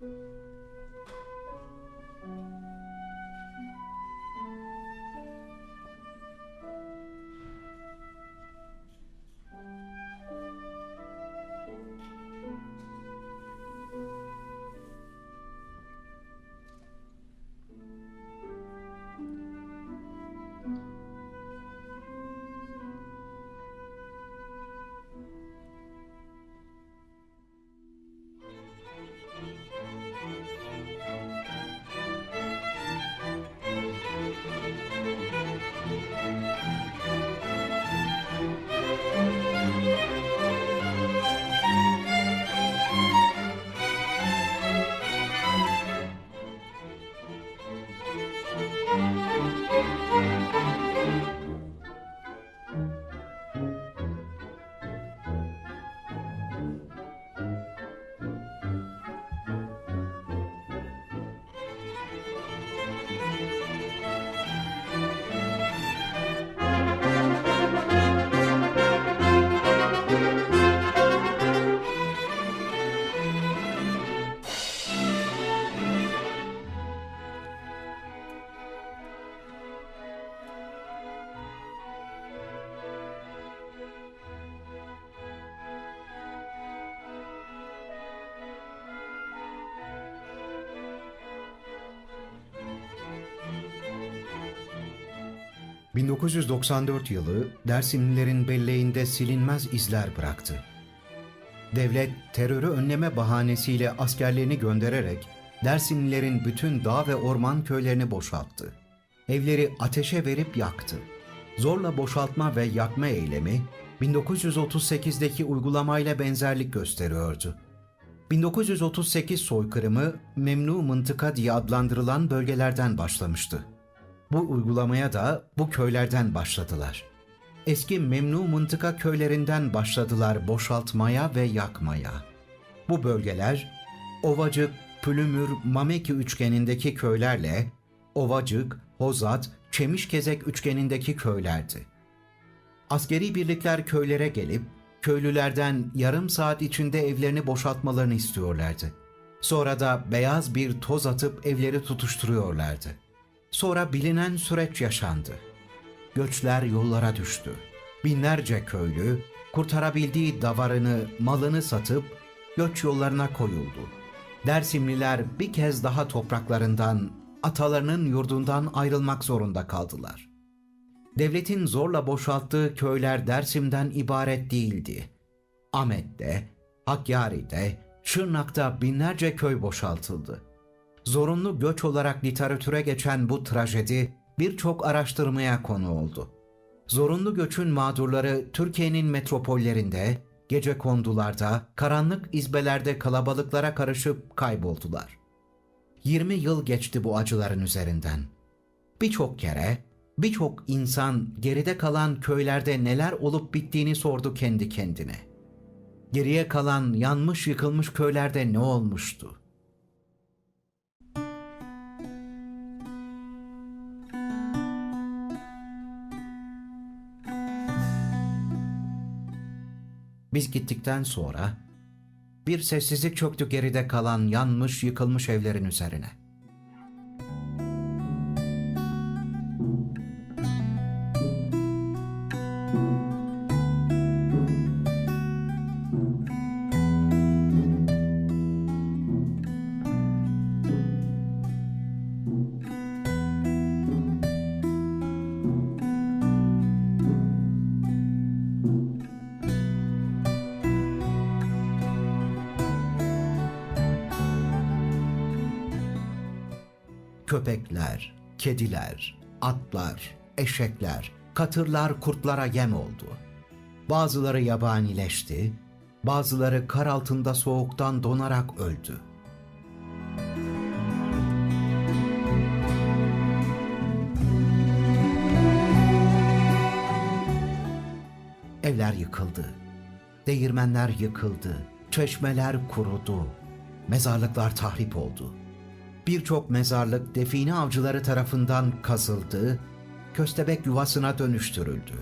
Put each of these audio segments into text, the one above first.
you ...1994 yılı Dersimlilerin belleğinde silinmez izler bıraktı. Devlet terörü önleme bahanesiyle askerlerini göndererek Dersimlilerin bütün dağ ve orman köylerini boşalttı. Evleri ateşe verip yaktı. Zorla boşaltma ve yakma eylemi 1938'deki uygulamayla benzerlik gösteriyordu. 1938 soykırımı Memnu Mıntıka diye adlandırılan bölgelerden başlamıştı. Bu uygulamaya da bu köylerden başladılar. Eski Memnu Mıntıka köylerinden başladılar boşaltmaya ve yakmaya. Bu bölgeler Ovacık, Pülümür, Mameki üçgenindeki köylerle Ovacık, Hozat, Çemişkezek üçgenindeki köylerdi. Askeri birlikler köylere gelip köylülerden yarım saat içinde evlerini boşaltmalarını istiyorlardı. Sonra da beyaz bir toz atıp evleri tutuşturuyorlardı. Sonra bilinen süreç yaşandı. Göçler yollara düştü. Binlerce köylü kurtarabildiği davarını, malını satıp göç yollarına koyuldu. Dersimliler bir kez daha topraklarından, atalarının yurdundan ayrılmak zorunda kaldılar. Devletin zorla boşalttığı köyler Dersim'den ibaret değildi. Ahmet'te, Hakkari'de, Şırnak'ta binlerce köy boşaltıldı. Zorunlu göç olarak literatüre geçen bu trajedi birçok araştırmaya konu oldu. Zorunlu göçün mağdurları Türkiye'nin metropollerinde, gece kondularda, karanlık izbelerde kalabalıklara karışıp kayboldular. 20 yıl geçti bu acıların üzerinden. Birçok kere birçok insan geride kalan köylerde neler olup bittiğini sordu kendi kendine. Geriye kalan yanmış yıkılmış köylerde ne olmuştu? Biz gittikten sonra bir sessizlik çöktü geride kalan yanmış yıkılmış evlerin üzerine. Köpekler, kediler, atlar, eşekler, katırlar kurtlara yem oldu. Bazıları yabanileşti, bazıları kar altında soğuktan donarak öldü. Evler yıkıldı, değirmenler yıkıldı, çeşmeler kurudu, mezarlıklar tahrip oldu.'' birçok mezarlık define avcıları tarafından kazıldı, köstebek yuvasına dönüştürüldü.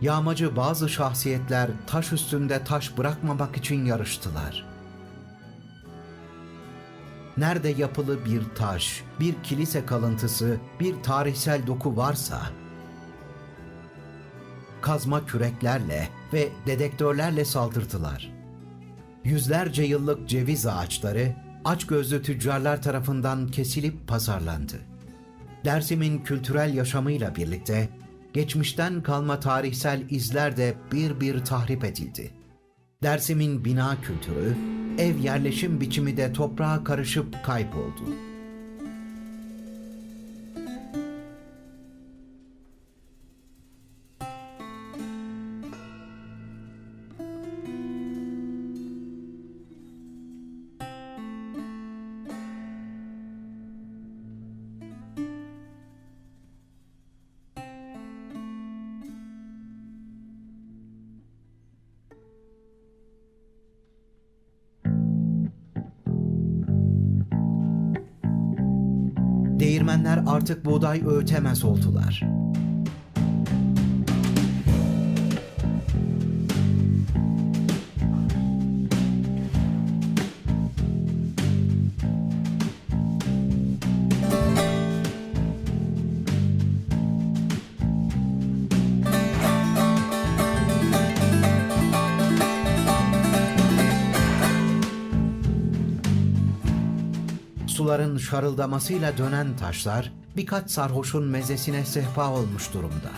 Yağmacı bazı şahsiyetler taş üstünde taş bırakmamak için yarıştılar.'' Nerede yapılı bir taş, bir kilise kalıntısı, bir tarihsel doku varsa kazma küreklerle ve dedektörlerle saldırdılar. Yüzlerce yıllık ceviz ağaçları açgözlü tüccarlar tarafından kesilip pazarlandı. Dersim'in kültürel yaşamıyla birlikte geçmişten kalma tarihsel izler de bir bir tahrip edildi. Dersim'in bina kültürü, ev yerleşim biçimi de toprağa karışıp kayboldu. Artık buğday öğütemez oldular. Suların şarıldamasıyla dönen taşlar birkaç sarhoşun mezesine sehpa olmuş durumda.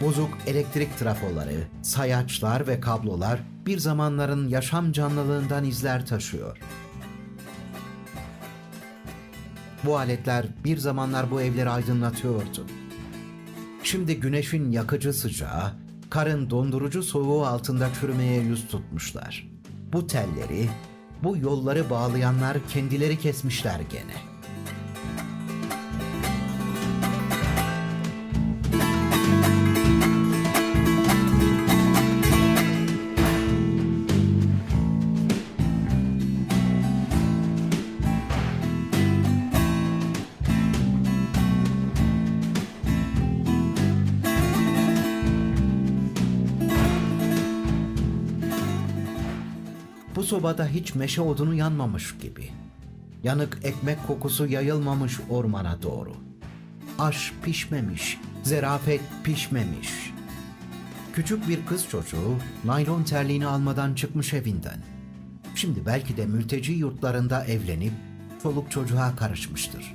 Bozuk elektrik trafoları, sayaçlar ve kablolar bir zamanların yaşam canlılığından izler taşıyor. Bu aletler bir zamanlar bu evleri aydınlatıyordu. Şimdi güneşin yakıcı sıcağı, karın dondurucu soğuğu altında çürümeye yüz tutmuşlar. Bu telleri, bu yolları bağlayanlar kendileri kesmişler gene. Sobada hiç meşe odunu yanmamış gibi. Yanık ekmek kokusu yayılmamış ormana doğru. Aş pişmemiş, zerafet pişmemiş. Küçük bir kız çocuğu naylon terliğini almadan çıkmış evinden. Şimdi belki de mülteci yurtlarında evlenip çoluk çocuğa karışmıştır.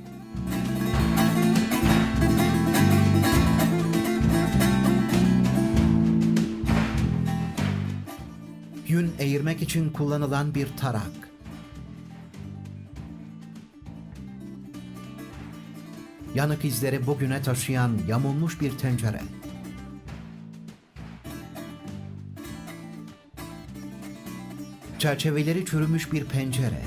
Eğirmek için kullanılan bir tarak. Yanık izleri bugüne taşıyan yamulmuş bir tencere. Çerçeveleri çürümüş bir pencere.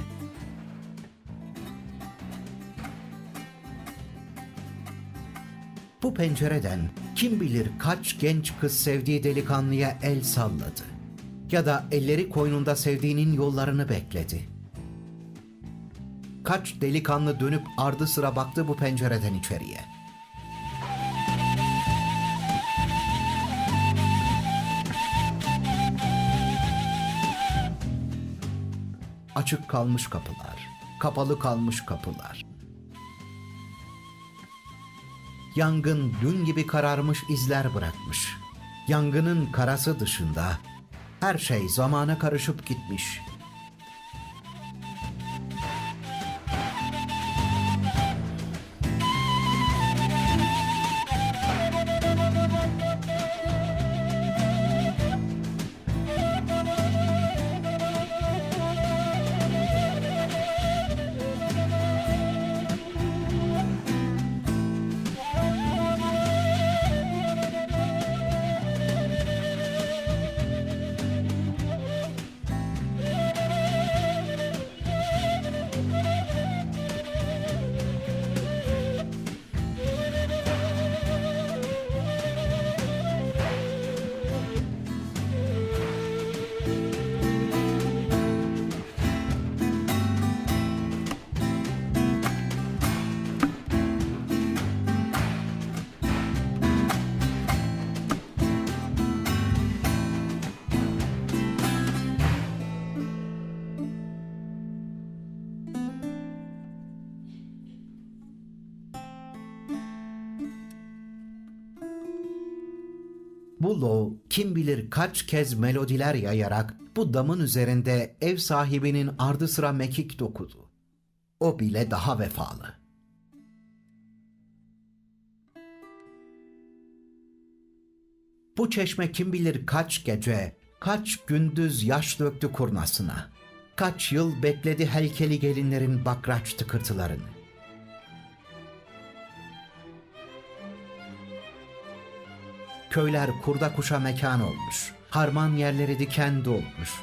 Bu pencereden kim bilir kaç genç kız sevdiği delikanlıya el salladı. Ya da elleri koynunda sevdiğinin yollarını bekledi. Kaç delikanlı dönüp ardı sıra baktı bu pencereden içeriye. Açık kalmış kapılar, kapalı kalmış kapılar. Yangın dün gibi kararmış izler bırakmış. Yangının karası dışında her şey zamana karışıp gitmiş. Bu lov kim bilir kaç kez melodiler yayarak bu damın üzerinde ev sahibinin ardı sıra mekik dokudu. O bile daha vefalı. Bu çeşme kim bilir kaç gece, kaç gündüz yaş döktü kurnasına. Kaç yıl bekledi helkeli gelinlerin bakraç tıkırtılarını. Köyler kurda kuşa mekan olmuş. Harman yerleri diken dolmuş.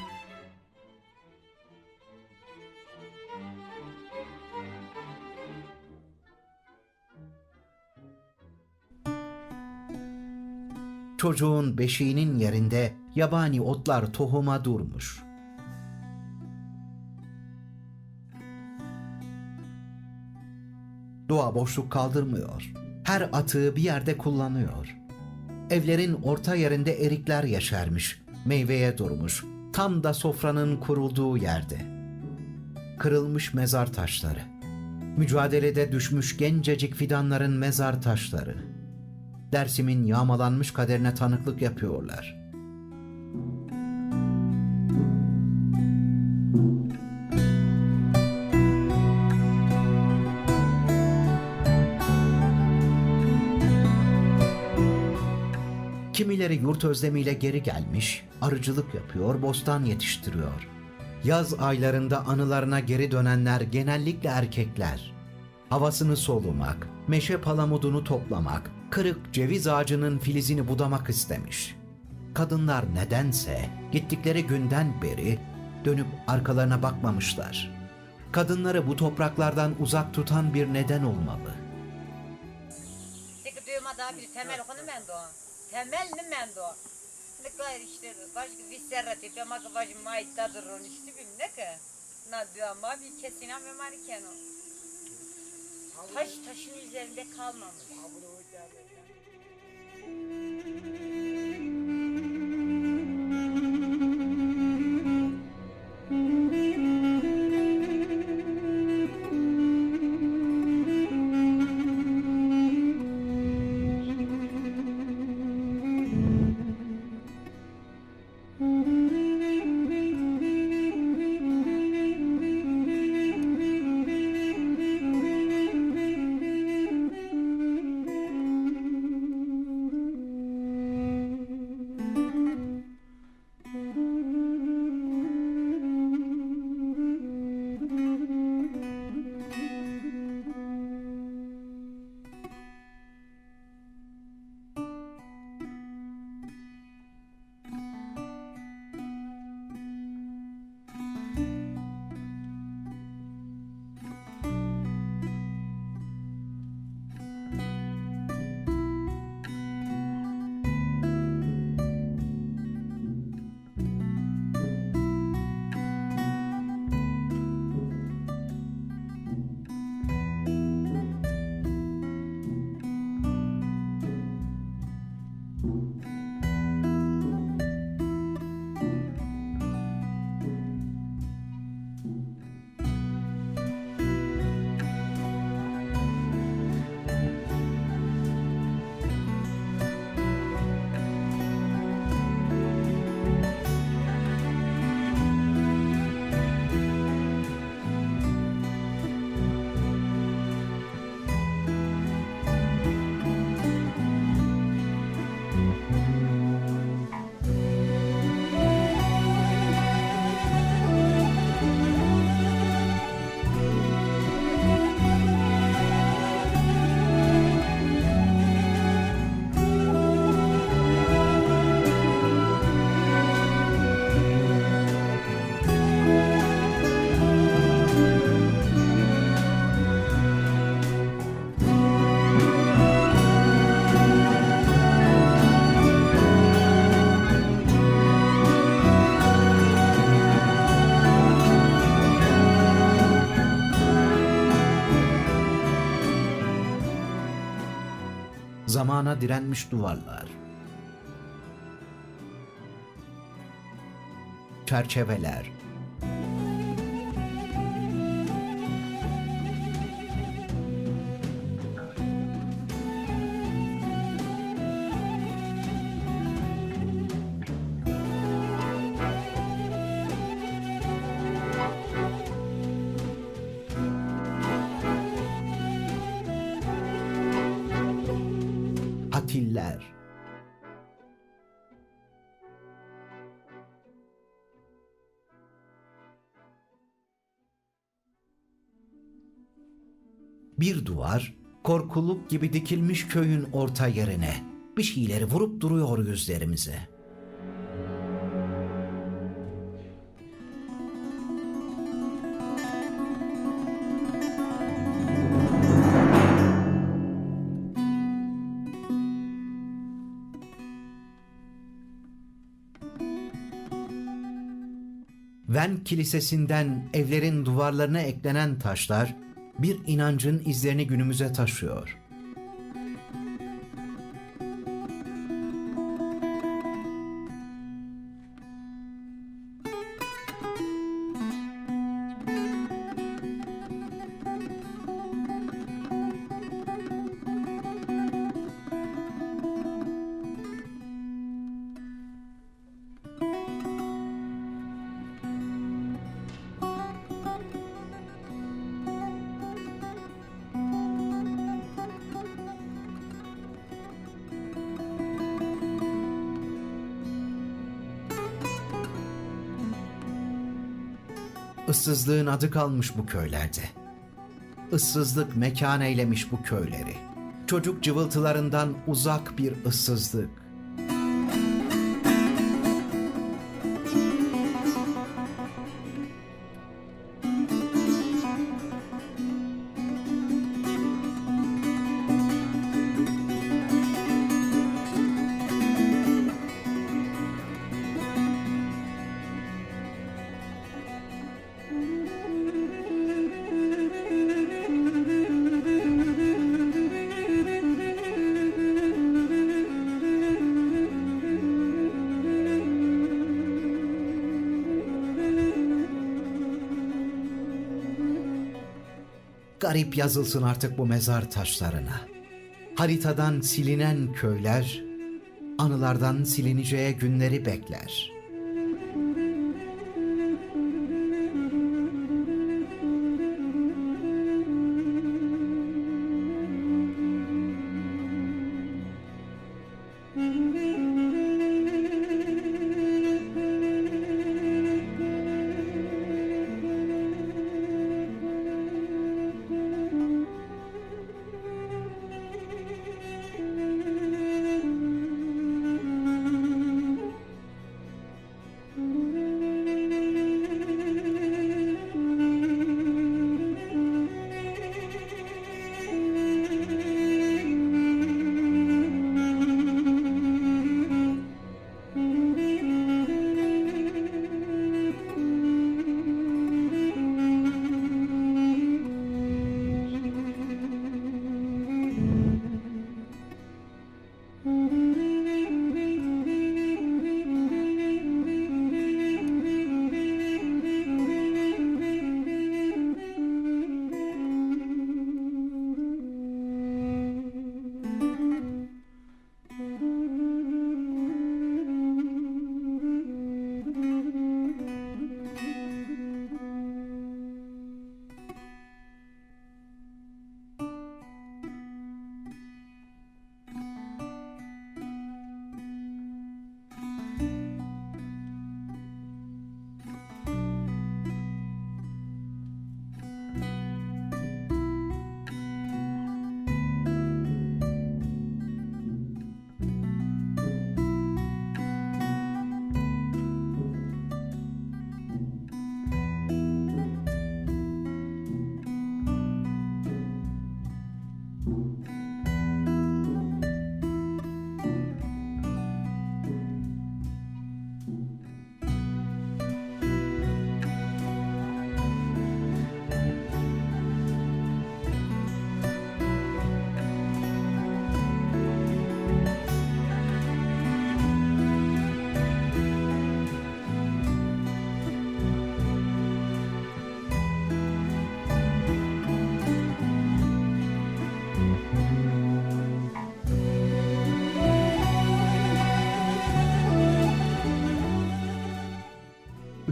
Çocuğun beşiğinin yerinde yabani otlar tohuma durmuş. Doğa boşluk kaldırmıyor. Her atığı bir yerde kullanıyor. Evlerin orta yerinde erikler yeşermiş, meyveye durmuş. Tam da sofranın kurulduğu yerde. Kırılmış mezar taşları. Mücadelede düşmüş gencecik fidanların mezar taşları. Dersim'in yağmalanmış kaderine tanıklık yapıyorlar. Kimileri yurt özlemiyle geri gelmiş, arıcılık yapıyor, bostan yetiştiriyor. Yaz aylarında anılarına geri dönenler genellikle erkekler. Havasını solumak, meşe palamudunu toplamak, kırık ceviz ağacının filizini budamak istemiş. Kadınlar nedense gittikleri günden beri dönüp arkalarına bakmamışlar. Kadınları bu topraklardan uzak tutan bir neden olmalı. Tek daha bir temel okunu men do. Temel mi men do? Ne kadar işte baş bir serrati pe mak baş mayta durun işte bim ne ki? Na diyor ama bir kesina ve marikeno. Taş taşın üzerinde kalmamış. Zamana direnmiş duvarlar. Çerçeveler. Fitiller. Bir duvar korkuluk gibi dikilmiş köyün orta yerine bir şeyleri vurup duruyor yüzlerimize. Ven Kilisesi'nden evlerin duvarlarına eklenen taşlar bir inancın izlerini günümüze taşıyor. Issızlığın adı kalmış bu köylerde. Issızlık mekan eylemiş bu köyleri. Çocuk cıvıltılarından uzak bir ıssızlık. Garip yazılsın artık bu mezar taşlarına. Haritadan silinen köyler, anılardan silineceği günleri bekler.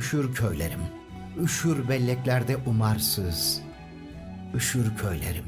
Üşür köylerim, üşür belleklerde umarsız, üşür köylerim.